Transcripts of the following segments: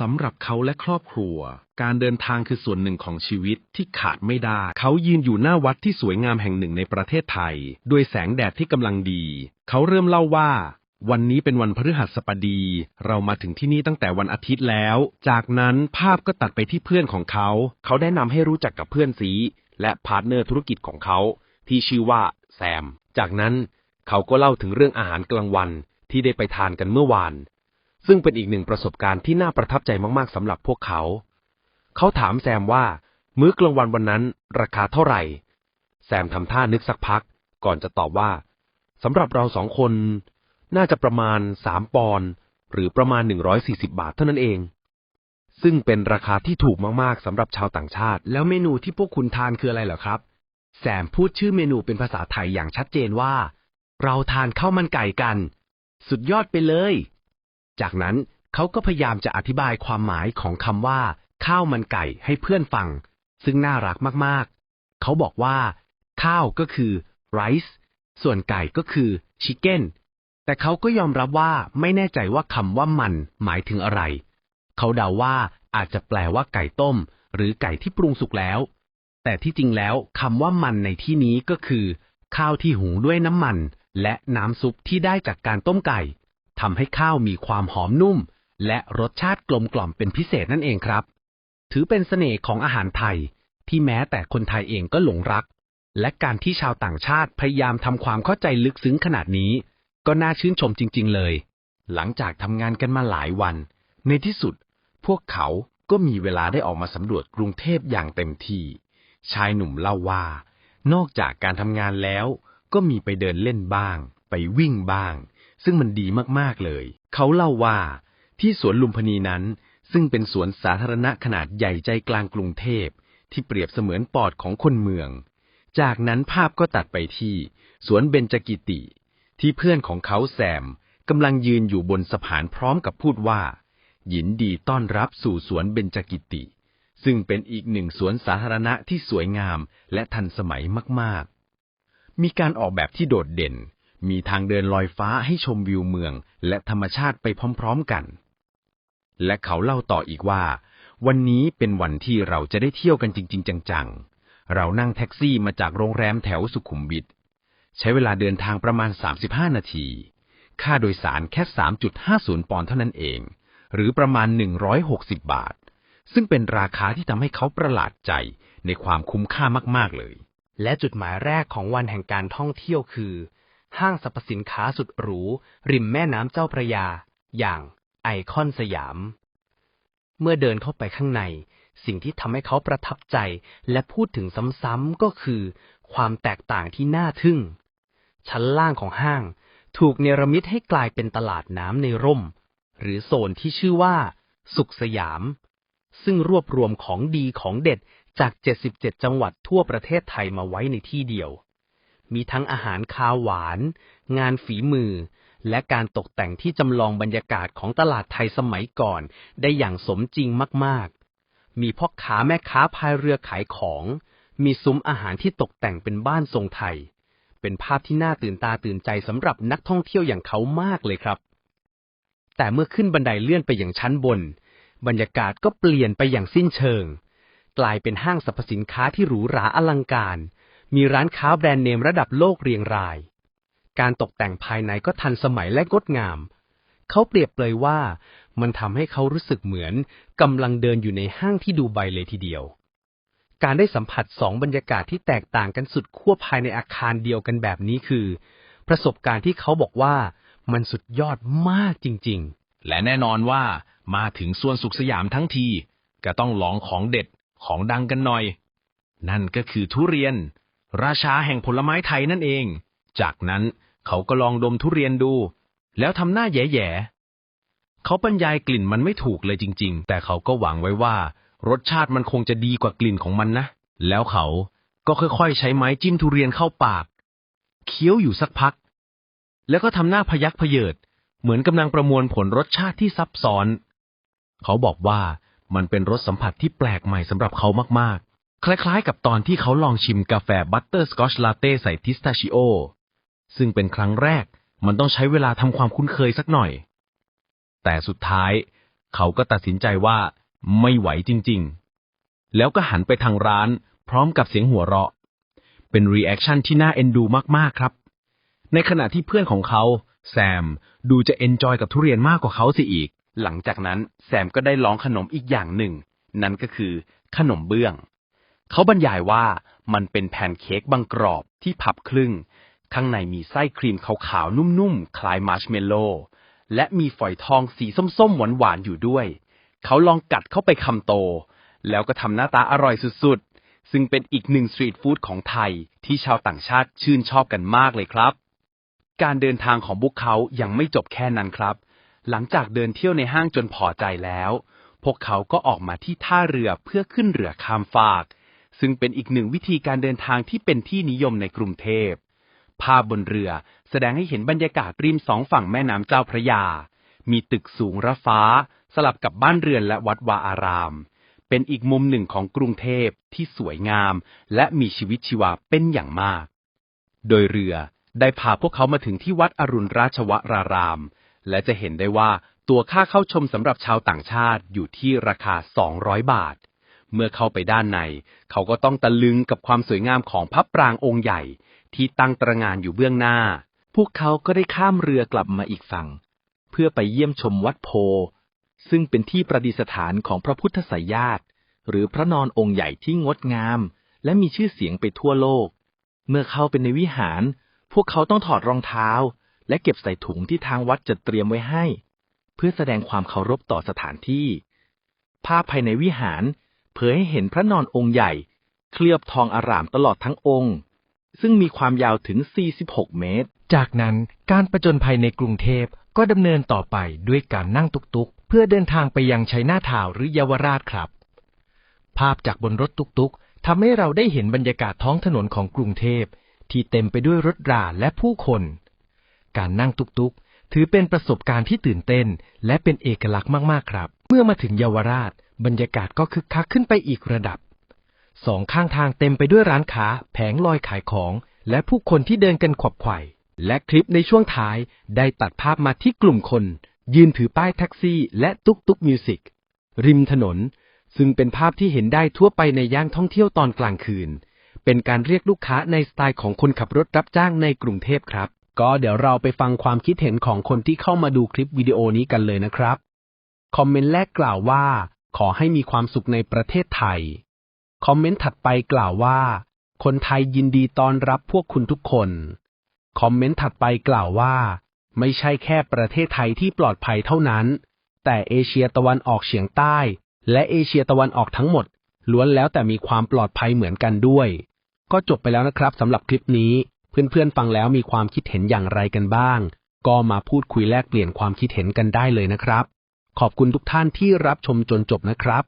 สำหรับเขาและครอบครัว การเดินทางคือส่วนหนึ่งของชีวิตที่ขาดไม่ได้ เขายืนอยู่หน้าวัดที่สวยงามแห่งหนึ่งในประเทศไทย ด้วยแสงแดดที่กำลังดี เขาเริ่มเล่าว่า วันนี้เป็นวันพฤหัสบดี เรามาถึงที่นี่ตั้งแต่วันอาทิตย์แล้ว จากนั้นภาพก็ตัดไปที่เพื่อนของเขา เขาแนะนำให้รู้จักกับเพื่อนซีและพาร์ทเนอร์ธุรกิจของเขา ที่ชื่อว่าแซม จากนั้นเขาก็เล่าถึงเรื่องอาหารกลางวันที่ได้ไปทานกันเมื่อวาน ซึ่งเป็นอีกหนึ่งประสบการณ์ที่น่าประทับใจมากๆสำหรับพวกเขา เขาถามแซมว่า มื้อกลางวันวันนั้น ราคาเท่าไหร่ แซมทำท่านึกสักพัก ก่อนจะตอบว่าสำหรับเราสองคน น่าจะประมาณสามปอนด์หรือประมาณหนึ่งร้อยสี่สิบาทเท่านั้นเอง ซึ่งเป็นราคาที่ถูกมากๆสำหรับชาวต่างชาติ แล้วเมนูที่พวกคุณทานคืออะไรเหรอครับ แซมพูดชื่อเมนูเป็นภาษาไทยอย่างชัดเจนว่า เราทานข้าวมันไก่กัน สุดยอดไปเลย จากนั้นเขาก็พยายามจะอธิบายความหมายของคำว่า ข้าวมันไก่ให้เพื่อนฟัง ซึ่งน่ารักมากๆ เขาบอกว่า ข้าวก็คือ rice ส่วนไก่ก็คือ chicken แต่เขาก็ยอมรับว่าไม่แน่ใจว่าคำว่ามันหมายถึงอะไร เขาเดาว่าอาจจะแปลว่าไก่ต้ม หรือไก่ที่ปรุงสุกแล้ว แต่ที่จริงแล้วคำว่ามันในที่นี้ก็คือ ข้าวที่หุงด้วยน้ำมัน และน้ำซุปที่ได้จากการต้มไก่ ทำให้ข้าวมีความหอมนุ่ม และรสชาติกลมกล่อมเป็นพิเศษนั่นเองครับ ถือเป็นเสน่ห์ของอาหารไทย ที่แม้แต่คนไทยเองก็หลงรัก และการที่ชาวต่างชาติพยายามทำความเข้าใจลึกซึ้งขนาดนี้ ก็น่าชื่นชมจริง ๆ เลย หลังจากทำงานกันมาหลายวัน ในที่สุด พวกเขาก็มีเวลาได้ออกมาสำรวจกรุงเทพอย่างเต็มที่ ชายหนุ่มเล่าว่า นอกจากการทำงานแล้ว ก็มีไปเดินเล่นบ้าง ไปวิ่งบ้าง ซึ่งมันดีมากๆเลย เขาเล่าว่าที่สวนลุมพินีนั้น ซึ่งเป็นสวนสาธารณะขนาดใหญ่ใจกลางกรุงเทพ ที่เปรียบเสมือนปอดของคนเมือง จากนั้นภาพก็ตัดไปที่ สวนเบญจกิติ ที่เพื่อนของเขาแซมกำลังยืนอยู่บนสะพานพร้อมกับพูดว่ายินดีต้อนรับสู่สวนเบญจกิติ ซึ่งเป็นอีกหนึ่งสวนสาธารณะที่สวยงามและทันสมัยมากๆ มีการออกแบบที่โดดเด่น มีทางเดินลอยฟ้าให้ชมวิวเมืองและธรรมชาติไปพร้อมๆกัน และเขาเล่าต่ออีกว่า วันนี้เป็นวันที่เราจะได้เที่ยวกันจริง ๆ จังๆ เรานั่งแท็กซี่มาจากโรงแรมแถวสุขุมวิทใช้เวลาเดินทางประมาณ 35 นาที ค่าโดยสารแค่ 3.50 ปอนด์เท่านั้นเอง หรือประมาณ 160 บาท ซึ่งเป็นราคาที่ทำให้เขาประหลาดใจในความคุ้มค่ามากๆเลย และจุดหมายแรกของวันแห่งการท่องเที่ยวคือ ห้างสรรพสินค้าสุดหรู ริมแม่น้ำเจ้าพระยา อย่างไอคอนสยาม เมื่อเดินเข้าไปข้างใน สิ่งที่ทำให้เขาประทับใจและพูดถึงซ้ำๆก็คือ ความแตกต่างที่น่าทึ่ง ชั้นล่างของห้างถูกเนรมิตให้กลายเป็นตลาดน้ำในร่ม หรือโซนที่ชื่อว่า สุขสยาม ซึ่งรวบรวมของดีของเด็ดจาก 77 จังหวัดทั่วประเทศไทยมาไว้ในที่เดียว มีทั้งอาหารคาวหวาน งานฝีมือ และการตกแต่งที่จำลองบรรยากาศของตลาดไทยสมัยก่อน ได้อย่างสมจริงมากๆ มีพ่อค้าแม่ค้าพายเรือขายของ มีซุ้มอาหารที่ตกแต่งเป็นบ้านทรงไทย เป็นภาพที่น่าตื่นตาตื่นใจสำหรับนักท่องเที่ยวอย่างเขามากเลยครับ แต่เมื่อขึ้นบันไดเลื่อนไปอย่างชั้นบน บรรยากาศก็เปลี่ยนไปอย่างสิ้นเชิง กลายเป็นห้างสรรพสินค้าที่หรูหราอลังการ มีร้านค้าแบรนด์เนมระดับโลกเรียงราย การตกแต่งภายในก็ทันสมัยและงดงาม เขาเปรียบเลยว่ามันทำให้เขารู้สึกเหมือนกำลังเดินอยู่ในห้างที่ดูไบเลยทีเดียว การได้สัมผัสสองบรรยากาศที่แตกต่างกันสุดขั้วภายในอาคารเดียวกันแบบนี้คือ ประสบการณ์ที่เขาบอกว่ามันสุดยอดมากจริง ๆ และแน่นอนว่ามาถึงส่วนสุขสยามทั้งที ก็ต้องลองของเด็ดของดังกันหน่อย นั่นก็คือทุเรียน ราชาแห่งผลไม้ไทยนั่นเอง จากนั้นเขาก็ลองดมทุเรียนดู แล้วทำหน้าแย่ๆเขาบรรยายกลิ่นมันไม่ถูกเลยจริง ๆ แต่เขาก็หวังไว้ว่า รสชาติมันคงจะดีกว่ากลิ่นของมันนะ แล้วเขาก็ค่อยๆ ใช้ไม้จิ้มทุเรียนเข้าปาก เคี้ยวอยู่สักพัก แล้วก็ทำหน้าพยักพเยิด เหมือนกำลังประมวลผลรสชาติที่ซับซ้อน เขาบอกว่ามันเป็นรสสัมผัสที่แปลกใหม่สำหรับเขามากๆ คล้ายๆ กับตอนที่เขาลองชิมกาแฟบัตเตอร์สกอชลาเต้ใส่พิสตาชิโอ ซึ่งเป็นครั้งแรกมันต้องใช้เวลาทำความคุ้นเคยสักหน่อย แต่สุดท้ายเขาก็ตัดสินใจว่าไม่ไหวจริงๆ แล้วก็หันไปทางร้านพร้อมกับเสียงหัวเราะ เป็นรีแอคชั่นที่น่าเอ็นดูมากๆครับ ในขณะที่เพื่อนของเขาแซมดูจะเอนจอยกับทุเรียนมากกว่าเขาสิอีก หลังจากนั้นแซมก็ได้ลองขนมอีกอย่างหนึ่ง นั่นก็คือขนมเบื้อง เขาบรรยายว่ามันเป็นแผ่นเค้กบางกรอบที่พับครึ่ง ข้างในมีไส้ครีมขาวๆ นุ่มๆ คล้ายมาร์ชเมลโล่และมีฝอยทองสีส้มๆ หวานๆ อยู่ด้วย เขาลองกัดเข้าไปคำโต แล้วก็ทำหน้าตาอร่อยสุดๆ ซึ่งเป็นอีกหนึ่งสตรีทฟู้ดของไทยที่ชาวต่างชาติชื่นชอบกันมากเลยครับ การเดินทางของพวกเขายังไม่จบแค่นั้นครับ หลังจากเดินเที่ยวในห้างจนพอใจแล้ว พวกเขาก็ออกมาที่ท่าเรือเพื่อขึ้นเรือข้ามฟาก ซึ่งเป็นอีกหนึ่งวิธีการเดินทางที่เป็นที่นิยมในกรุงเทพ ภาพบนเรือแสดงให้เห็นบรรยากาศริมสองฝั่งแม่น้ำเจ้าพระยา มีตึกสูงระฟ้า สลับกับบ้านเรือนและวัดวาอาราม เป็นอีกมุมหนึ่งของกรุงเทพที่สวยงาม และมีชีวิตชีวาเป็นอย่างมาก โดยเรือได้พาพวกเขามาถึงที่วัดอรุณราชวราราม และจะเห็นได้ว่าตัวค่าเข้าชมสำหรับชาวต่างชาติอยู่ที่ราคา 200 บาท เมื่อเข้าไปด้านใน เขาก็ต้องตะลึงกับความสวยงามของพระปรางองค์ใหญ่ ที่ตั้งตระงานอยู่เบื้องหน้า พวกเขาก็ได้ข้ามเรือกลับมาอีกฝั่ง เพื่อไปเยี่ยมชมวัดโพ ซึ่งเป็นที่ประดิษฐานของพระพุทธไสยญาติ หรือพระนอนองค์ใหญ่ที่งดงาม และมีชื่อเสียงไปทั่วโลก เมื่อเข้าไปในวิหาร พวกเขาต้องถอดรองเท้า และเก็บใส่ถุงที่ทางวัดจัดเตรียมไว้ให้ เพื่อแสดงความเคารพต่อสถานที่ ภาพภายในวิหาร เผยให้เห็นพระนอนองค์ใหญ่ เคลือบทองอารามตลอดทั้งองค์ ซึ่งมีความยาวถึง 46 เมตร จากนั้นการประจนภัยในกรุงเทพก็ดำเนินต่อไปด้วยการนั่งตุกๆ เพื่อเดินทางไปยังชัยนาทาวหรือเยาวราชครับ ภาพจากบนรถตุกๆทำให้เราได้เห็นบรรยากาศท้องถนนของกรุงเทพที่เต็มไปด้วยรถราและผู้คน การนั่งตุกๆ ถือเป็นประสบการณ์ที่ตื่นเต้น และเป็นเอกลักษณ์มากๆครับ เมื่อมาถึงเยาวราช บรรยากาศก็คึกคักขึ้นไปอีกระดับ สองข้างทางเต็มไปด้วยร้านค้า แผงลอยขายของ และผู้คนที่เดินกันขวับไขว่และคลิปในช่วงท้ายได้ตัดภาพมาที่กลุ่มคน ยืนถือป้ายแท็กซี่ และตุ๊กตุ๊กมิวสิกริมถนน ซึ่งเป็นภาพที่เห็นได้ทั่วไปในย่านท่องเที่ยวตอนกลางคืน เป็นการเรียกลูกค้าในสไตล์ของคนขับรถรับจ้างในกรุงเทพครับ ก็เดี๋ยวเราไปฟังความคิดเห็นของคนที่เข้ามาดูคลิปวิดีโอนี้กันเลยนะครับ คอมเมนต์แรกกล่าวว่า ขอให้มีความสุขในประเทศไทย คอมเมนต์ถัดไปกล่าวว่า คนไทยยินดีต้อนรับพวกคุณทุกคน คอมเมนต์ถัดไปกล่าวว่า ไม่ใช่แค่ประเทศไทยที่ปลอดภัยเท่านั้น แต่เอเชียตะวันออกเฉียงใต้ และเอเชียตะวันออกทั้งหมด ล้วนแล้วแต่มีความปลอดภัยเหมือนกันด้วย ก็จบไปแล้วนะครับสำหรับคลิปนี้ เพื่อนๆฟังแล้วมีความคิดเห็นอย่างไรกันบ้าง ก็มาพูดคุยแลกเปลี่ยนความคิดเห็นกันได้เลยนะครับ ขอบคุณทุกท่านที่รับชมจนจบนะครับ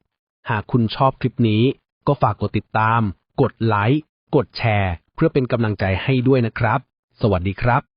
หากคุณชอบคลิปนี้ ก็ฝากกดติดตาม กดไลค์ กดแชร์ เพื่อเป็นกำลังใจให้ด้วยนะครับ สวัสดีครับ